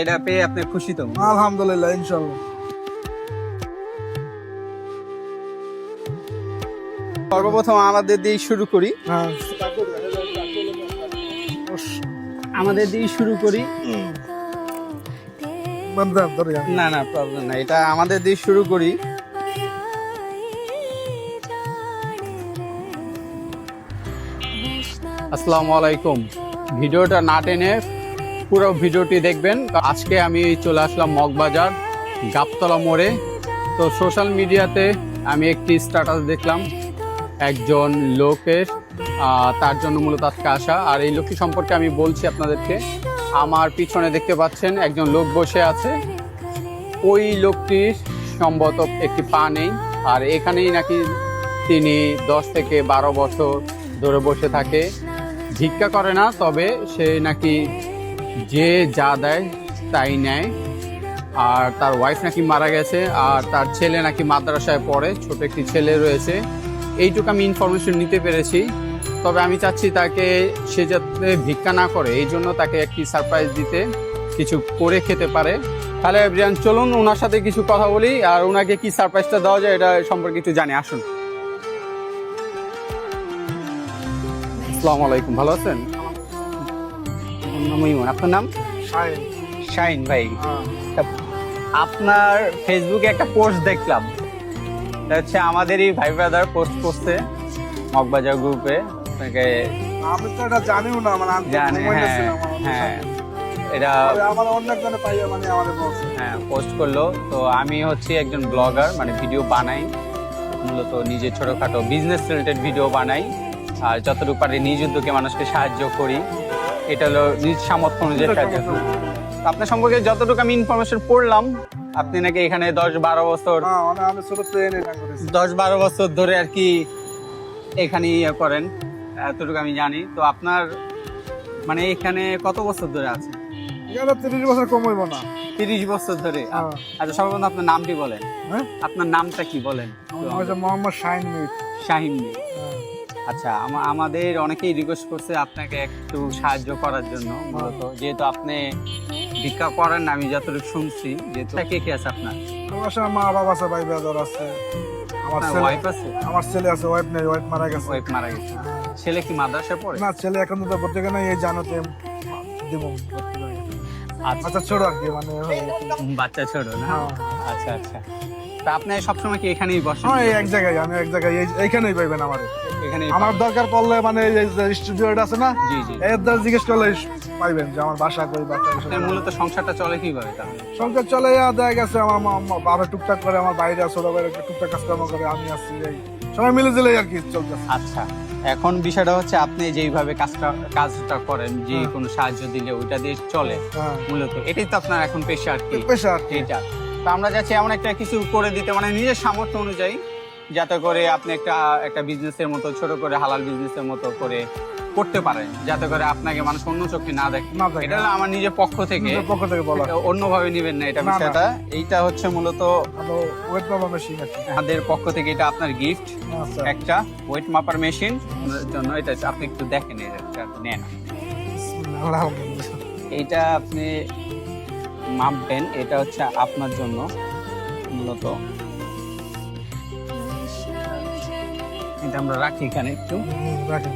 এটা পেয়ে আপনি খুশি তো? আলহামদুলিল্লাহ ইনশাল্লাহ সর্বপ্রথম আমাদের দিয়ে শুরু করি। হ্যাঁ। আমাদের দিয়ে শুরু করি। না না প্রবলেম না এটা আমাদের দিয়ে শুরু করি। আসসালামু আলাইকুম। ভিডিওটা না টেনে পুরো ভিডিওটি দেখবেন। আজকে আমি চলে আসলাম মগবাজার, গাবতলা মোড়ে। তো সোশ্যাল মিডিয়াতে আমি একটি স্ট্যাটাস দেখলাম, একজন লোকের তার জন্য মূলত আজকে আসা। আর এই লোকটি সম্পর্কে আমি বলছি আপনাদেরকে। আমার পিছনে দেখতে পাচ্ছেন একজন লোক বসে আছে। ওই লোকটির সম্ভবত একটি পা নেই। আর এখানেই নাকি তিনি দশ থেকে বারো বছর ধরে বসে থাকে। ভিক্ষা করে না, তবে সে নাকি যে যা দেয় তাই নেয়। আর তার ওয়াইফ নাকি মারা গেছে, আর তার ছেলে নাকি মাদ্রাসায় পড়ে, ছোট একটি ছেলে রয়েছে। এইটুকু আমি ইনফরমেশন নিতে পেরেছি। তবে আমি চাচ্ছি তাকে সে যাতে ভিক্ষা না করে, এই জন্য তাকে একটি সারপ্রাইজ দিতে কিছু করে খেতে পারে। তাহলে ব্রিয়ান চলুন ওনার সাথে কিছু কথা বলি, আর ওনাকে কি সারপ্রাইজটা দেওয়া যায় এটা সম্পর্কে একটু জানি, আসুন। আসসালামু আলাইকুম, ভালো আছেন? আমার আপনার নাম? শাহিন, শাইন ভাই। হ্যাঁ। আপনার ফেসবুকে একটা পোস্ট দেখলাম। এটা হচ্ছে আমাদেরই ভাই ব্রাদার পোস্ট করছে মগবাজার গ্রুপে আপনাকে আমি তো এটা জানিও না মানে আমি তো জানে ঘুমাইতে হ্যাঁ হ্যাঁ। এটা আমার অন্য একজনে পাইয়া মানে আমাদের হ্যাঁ পোস্ট করল। তো আমি হচ্ছে একজন ব্লগার মানে ভিডিও বানাই। মূলত নিজে ছোটখাটো বিজনেস রিলেটেড ভিডিও বানাই। আর যতটুকু পারি নিজ উদ্যোগে মানুষকে সাহায্য করি। এটা হলো নিজ সামর্থ্য অনুযায়ী সাহায্য আপনার সম্পর্কে যতটুকু আমি ইনফরমেশন পড়লাম আপনি নাকি এখানে দশ বারো বছর হ্যাঁ দশ বারো বছর ধরে আর কি এখানে ইয়ে করেন এতটুকু আমি জানি। তো আপনার মানে এখানে কত বছর ধরে আছে? তিরিশ বছর কম হইব না। তিরিশ বছর ধরে। হ্যাঁ। আচ্ছা সর্বপ্রথম আপনার নামটি বলেন। হ্যাঁ? আপনার নামটা কি বলেন? মোহাম্মদ শাহিন মিট শাহিন মিয়া। আচ্ছা আমাদের অনেকেই রিকোয়েস্ট করছে আপনাকে একটু সাহায্য করার জন্য মূলত। যেহেতু আপনি ভিক্ষা করেন আমি যতটুকু শুনছি যেহেতু কে কে আছে আপনার? আমার মা বাবা আছে ভাই ব্রাদার আছে। আমার ছেলে ওয়াইফ আছে? আমার ছেলে আছে ওয়াইফ নেই ওয়াইফ মারা গেছে। ওয়াইফ মারা গেছে। ছেলে কি মাদ্রাসায় পড়ে? না ছেলে এখন তো ভর্তি করে এই জানোতে দিব। আচ্ছা। ছোট আর কি মানে বাচ্চা ছোট না? হ্যাঁ। আচ্ছা আচ্ছা। তা আপনি সবসময় কি এখানেই বসেন? হ্যাঁ এই এক জায়গায় আমি এক জায়গায় এই- এইখানেই পাইবেন আমার। এখানেই আমার দরকার পড়লে মানে এই যে স্টুডিওটা আছে না জি জি। এর দ্বারা জিজ্ঞেস করলে পাইবেন যে আমার বাসা কই বাসা কই। আপনার মূলত সংসারটা চলে কীভাবে তাহলে? সংসার চলে যাওয়া দেখা গেছে আমার মা- মা- বাবা টুকটাক করে আমার বাইরে ছোট বাইরে টুকটাক কাজকর্ম করে আমি আসছি এই। সবাই মিলে জিলে আর কি চলতেছে। আচ্ছা এখন বিষয়টা হচ্ছে আপনি যেইভাবে কাজটা কাজটা করেন যে হ্যাঁ। কোনো সাহায্য দিলে ওইটা দিয়ে চলে হ্যাঁ। মূলত। এটাই তো আপনার এখন পেশা আর কি। পেশা আর কি। এটা তো আমরা যাচ্ছি এমন একটা কিছু করে দিতে মানে নিজের সামর্থ্য অনুযায়ী যাতে করে আপনি একটা একটা বিজনেসের মতো ছোট করে হালাল বিজনেসের মতো করে করতে পারেন যাতে করে আপনাকে মানুষ অন্য চোখে না দেখে। এটা হলো আমার নিজের পক্ষ থেকে। পক্ষ থেকে বলা। অন্যভাবে নিবেন না এটা। বিষয়টা। এইটা হচ্ছে মূলত ওয়েট পাবো মেশিন আমাদের পক্ষ থেকে এটা আপনার গিফট আচ্ছা। একটা ওয়েট মাপার মেশিন জন্য এটা আপনি একটু দেখেন এটা নেন। এইটা আপনি মাপবেন এটা হচ্ছে আপনার জন্য মূলত। এটা আমরা রাখি এখানে একটু। রাখেন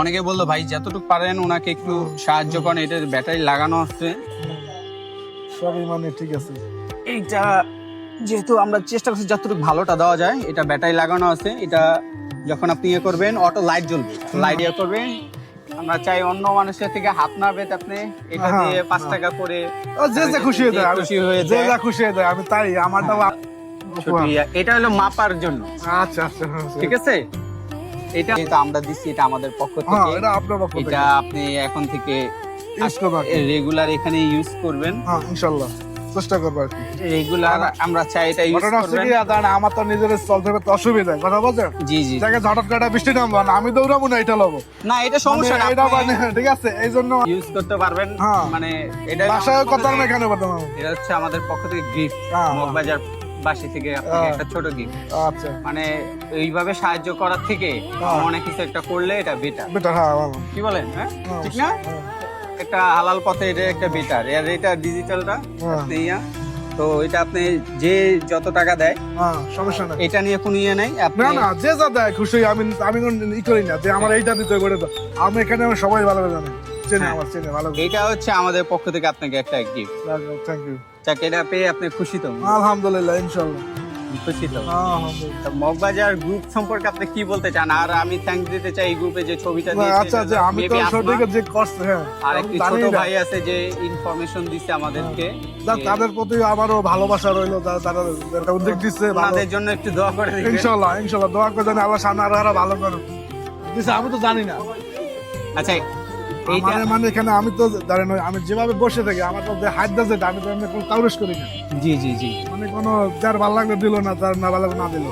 অনেকে বলল ভাই যতটুকু পারেন ওনাকে একটু সাহায্য করেন এটার ব্যাটারি লাগানো আছে। সবই মানে ঠিক আছে। এইটা যেহেতু আমরা চেষ্টা করছি যতটুকু ভালোটা দেওয়া যায় এটা ব্যাটারি লাগানো আছে এটা যখন আপনি ইয়ে করবেন অটো লাইট জ্বলবে। লাইট ইয়ে করবেন আমরা চাই অন্য মানুষের থেকে হাত না পেতে আপনি এটা হ্যাঁ, দিয়ে পাঁচ। টাকা করে যে যে খুশি হয়ে যায় খুশি হয়ে যে যা খুশি হয়ে যায় আমি তাই আমারটা ছোট ইয়া- এটা হলো মাপার জন্য। আচ্ছা আচ্ছা আচ্ছা। ঠিক আছে? এটা যেহেতু আমরা দিচ্ছি এটা আমাদের পক্ষ হ্যাঁ থেকে। এটা আপনার পক্ষ থেকে। এটা আপনি এখন থেকে। রেগুলার এখানে ইউজ করবেন। হ্যাঁ চেষ্টা করব আর কি। রেগুলার আমরা চাই এটা ইউজ করবেন। কি দাঁড়ান আমার তো নিজের চলতে তো অসুবিধা কথা বলছেন? জি জি। জায়গায় হঠাৎ করে বৃষ্টি নামবো না আমি দৌড়াবো না এটা লবো। না এটা সমস্যা না মানে এটা মানে ঠিক আছে এই জন্য ইউজ করতে পারবেন। হ্যাঁ। মানে এটা বাসায় কথা না এখানে বর্তমানে এটা হচ্ছে আমাদের পক্ষ থেকে গিফট হ্যাঁ। মগবাজার বাসি থেকে আপনাকে একটা ছোট গিফট আচ্ছা। মানে এইভাবে সাহায্য করার থেকে হ্যাঁ। অনেক কিছু একটা করলে এটা বেটার বেটা হ্যাঁ। কি বলেন হ্যাঁ? হ্যাঁ, ঠিক না? হ্যাঁ, একটা হালাল পথে এটা একটা বেটার আর এটা ডিজিটালটা হ্যাঁ, আপনি ইয়া তো এটা আপনি যে যত টাকা দেয় হ্যাঁ, সমস্যা নাই। এটা নিয়ে কোনো ইয়ে নাই আপনি না না যে যা দেয় খুশি আমি আমি কোনো ই করি না যে আমার এইটা দিতে করে দাও আমি এখানে আমার সবাই ভালো করে জানে। চেনে হ্যাঁ। আমার চেনে ভালো এটা হচ্ছে আমাদের পক্ষ থেকে আপনাকে একটা গিফট থ্যাংক ইউ যাক এটা পেয়ে আপনি খুশি তো। আলহামদুলিল্লাহ ইনশাল্লাহ। খুশি তো? তো মগবাজার গ্রুপ সম্পর্কে আপনি কি বলতে চান? আর আমি থ্যাংক দিতে চাই এই গ্রুপে যে ছবিটা দিয়েছে আচ্ছা আচ্ছা আমি তো সঠিক যে কষ্ট হ্যাঁ আর একটি ছোট। ভাই আছে যে ইনফরমেশন দিচ্ছে আমাদেরকে। তাদের প্রতি আমারও ভালোবাসা রইল তারা উদ্যোগ দিচ্ছে আপনাদের জন্য একটু দোয়া করে দিবেন। ইনশাল্লাহ ইনশাল্লাহ দোয়া করে জানি আল্লাহ সামনে আরও আরও ভালো করুক দিছে আমি তো জানি না। আচ্ছা মানে মানে এখানে আমি তো আমি যেভাবে বসে থাকি আমার তো যে হাত দাস আমি তো এমনি কোনো তাউরস করি না। জি জি জি। মানে কোনো যার ভালো লাগলে দিল না যার না ভালো লাগলে না দিল।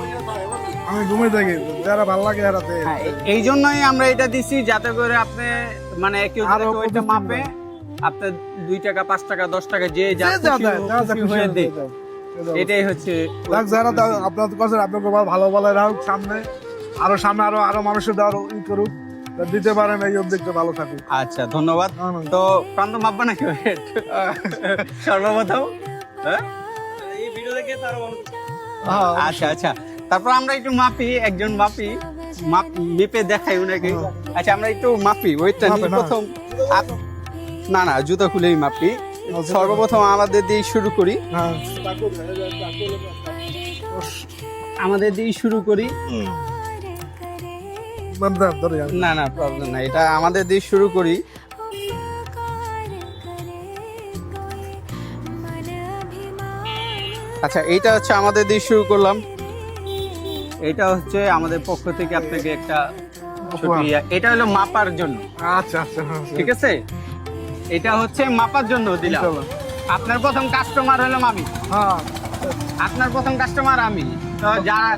আমি ঘুমিয়ে থাকি যারা ভালো লাগে হ্যাঁ, এই জন্যই আমরা এটা দিছি যাতে করে আপনি মানে কেউ আরও ওইটা মাপে আপনার দুই টাকা পাঁচ টাকা দশ টাকা যে যা হয়ে দেয়। এটাই। হচ্ছে যারা আপনার কাছে আপনাকে ভালো- ভালো রাখুক সামনে আরও সামনে আরও আরও মানুষের দেওয়ার ই করুক। দিতে পারেন এই উদ্যোগটা ভালো থাকুক। আচ্ছা ধন্যবাদ। না, না। তো প্রান্ত মাপবে নাকি? সর্বপ্রথম? হ্যাঁ? হ্যাঁ, আচ্ছা আচ্ছা। তারপর আমরা একটু মাপি একজন মাপি। মাপ মেপে দেখাই ওনাকে। হ্যাঁ। আচ্ছা আমরা একটু মাপি ওইটা। প্রথম না না জুতো খুলেই মাপি। সর্বপ্রথম আমাদের দিয়ে শুরু করি। আমাদের দিয়ে শুরু করি। না না প্রবলেম না এটা আমাদের দিয়ে শুরু করি। আচ্ছা এইটা হচ্ছে আমাদের দিয়ে শুরু করলাম। এটা হচ্ছে আমাদের পক্ষ থেকে আপনাকে একটা এটা হলো মাপার জন্য। আচ্ছা আচ্ছা হ্যাঁ, ঠিক আছে? এটা হচ্ছে মাপার জন্য দিলাম। আপনার প্রথম কাস্টমার হলাম আমি। হ্যাঁ। আপনার প্রথম কাস্টমার আমি। তো যারা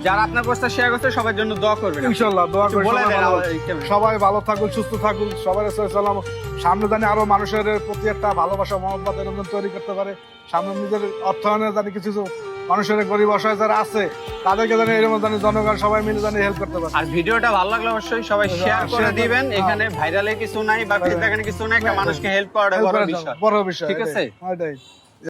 যারা আপনার পোস্টটা শেয়ার করছে সবার জন্য দোয়া করবেন। ইনশাল্লাহ দোয়া একটু করি বলে সবাই দেন ভালো- আমাদের সবাই ভালো থাকুক সুস্থ থাকুক সবার সালাম সামনে জানি আরও মানুষের প্রতি একটা ভালোবাসা মহব্বত এরকম তৈরি করতে পারে। সামনে নিজের অর্থায়নে জানি কিছু কিছু মানুষের গরিব অসহায় যারা আছে তাদেরকে জানি এরকম জানি জনগণ সবাই মিলে জানি হেল্প করতে পারে। আর ভিডিওটা ভালো লাগলে অবশ্যই সবাই হ্যাঁ, শেয়ার করে দিবেন। হ্যাঁ। এখানে ভাইরালে কিছু নাই বা ফেস দেখানোর কিছু নাই একটা হ্যাঁ, মানুষকে হেল্প করাটা বড় বিষয়। বড় বিষয় ঠিক আছে? এটাই।